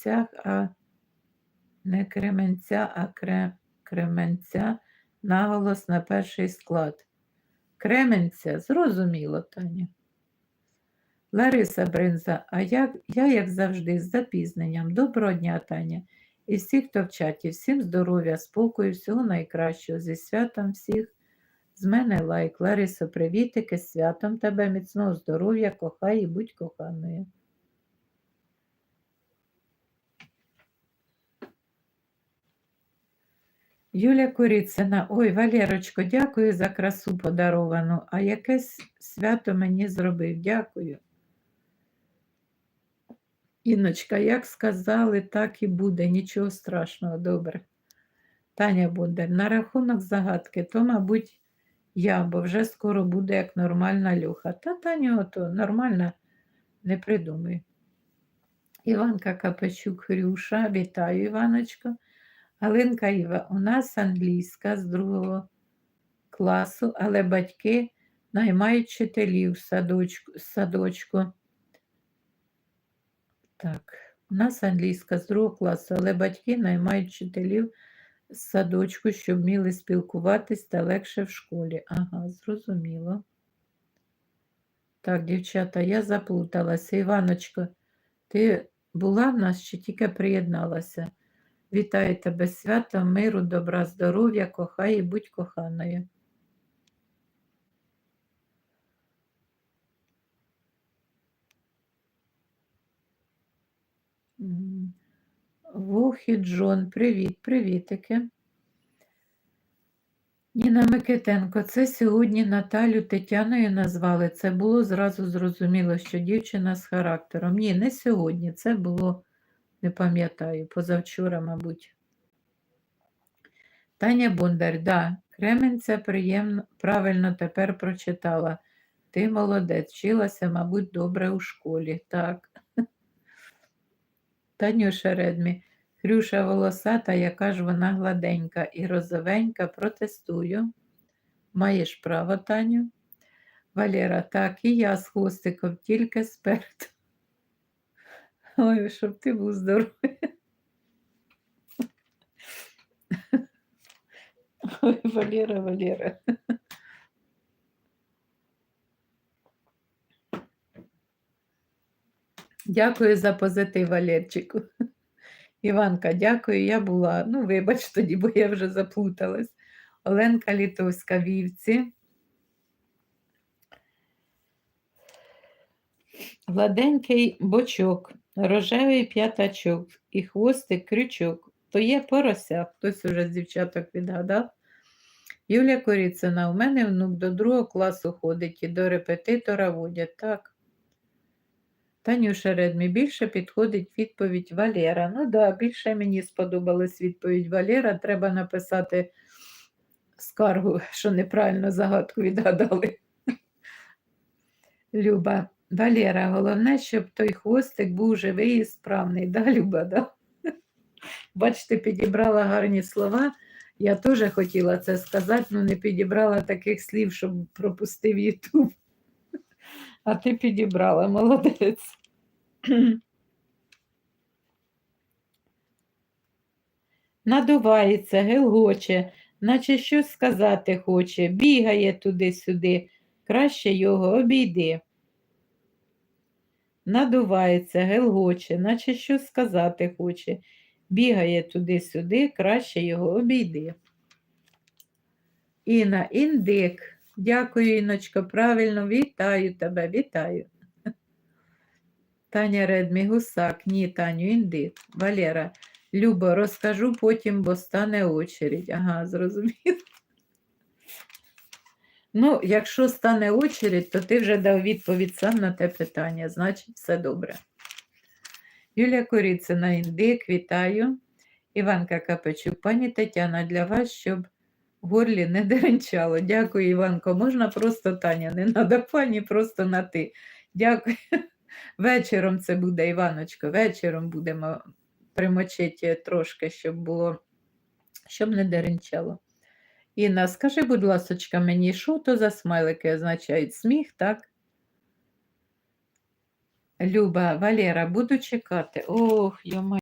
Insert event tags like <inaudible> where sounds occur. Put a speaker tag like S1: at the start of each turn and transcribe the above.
S1: Кременцях, а не Кременця, а кре... Кременця наголос на перший склад. Кременця, зрозуміло, Таня. Лариса Бринза, а як, я, як завжди, з запізненням. Доброго дня, Таня. І всіх, хто в чаті, всім здоров'я, спокою, всього найкращого. Зі святом всіх. З мене лайк. Лариса, привітики, з святом тебе, міцного здоров'я, кохай і будь коханою. Юля Коріцина, ой, Валерочко, дякую за красу подаровану. А якесь свято мені зробив. Дякую. Іночка, як сказали, так і буде. Нічого страшного, добре. Таня Бондар, на рахунок загадки, то, мабуть, я, бо вже скоро буде як нормальна Люха. Та Таня, ото нормальна, не придумай. Іванка Капачук Хрюша, вітаю, Іваночко. Галинка Іва, у нас англійська з другого класу, але батьки наймають вчителів в садочку. садочку. Так, у нас англійська з другого класу, але батьки наймають вчителів з садочку, щоб вміли спілкуватись та легше в школі. Ага, зрозуміло. Так, дівчата, я заплуталася. Іваночко, ти була в нас чи тільки приєдналася? Вітаю тебе свято, миру, добра, здоров'я, кохай і будь коханою. М. Вохі Джон, привіт, привітики. Ніна Микитенко, це сьогодні Наталю Тетяною назвали. Це було зразу зрозуміло, що дівчина з характером. Ні, не сьогодні. Це було, не пам'ятаю, позавчора, мабуть. Таня Бондар, да, Кременця приємно, правильно тепер прочитала. Ти молодець, вчилася, мабуть, добре у школі. Так. <laughs> Танюша Редмі, Хрюша волосата, яка ж вона гладенька і розовенька, протестую. Маєш право, Таню. Валера, так, і я з хвостиком, тільки спереду. Ой, щоб ти був здоровий. Ой, Валера, Валера. Дякую за позитив, Валерчику. Іванка, дякую, я була. Ну, вибач тоді, бо я вже заплуталась. Оленка Літовська вівці. Гладенький бочок, рожевий п'ятачок і хвостик крючок. То є порося, хтось уже з дівчаток відгадав. Юлія Коріцина, у мене внук до другого класу ходить і до репетитора водять. Так. Танюша Редмі, більше підходить відповідь Валера. Ну да, більше мені сподобалась відповідь Валера. Треба написати скаргу, що неправильно загадку відгадали. <laughs> Люба, Валера, головне, щоб той хвостик був живий і справний. Да, Люба, да? Бачите, підібрала гарні слова. Я теж хотіла це сказати, але не підібрала таких слів, щоб пропустив Ютуб. А ти підібрала, молодець. Надувається, гелгоче, наче щось сказати хоче, бігає туди-сюди, краще його обійди. Надувається, гелгоче, наче щось сказати хоче, бігає туди-сюди, краще його обійди. Інна, індик. Дякую, Іночко, правильно, вітаю тебе, вітаю. Таня Редмі, гусак, ні, Таню, індик. Валера, Любо, розкажу потім, бо стане очередь. Ага, зрозуміло. Ну, якщо стане очередь, то ти вже дав відповідь сам на те питання, значить, все добре. Юлія Коріцина, індик, вітаю. Іванка Капечук, пані Тетяна, для вас, щоб в горлі не деренчало. Дякую, Іванко. Можна просто Таня, не треба пані, просто на ти. Дякую. Вечором це буде, Іваночко, вечором будемо примочити трошки, щоб було, щоб не деренчало. Інна, скажи, будь ласочка, мені, що то за смайлики означають? Сміх, так? Люба, Валера, буду чекати. Ох, йома.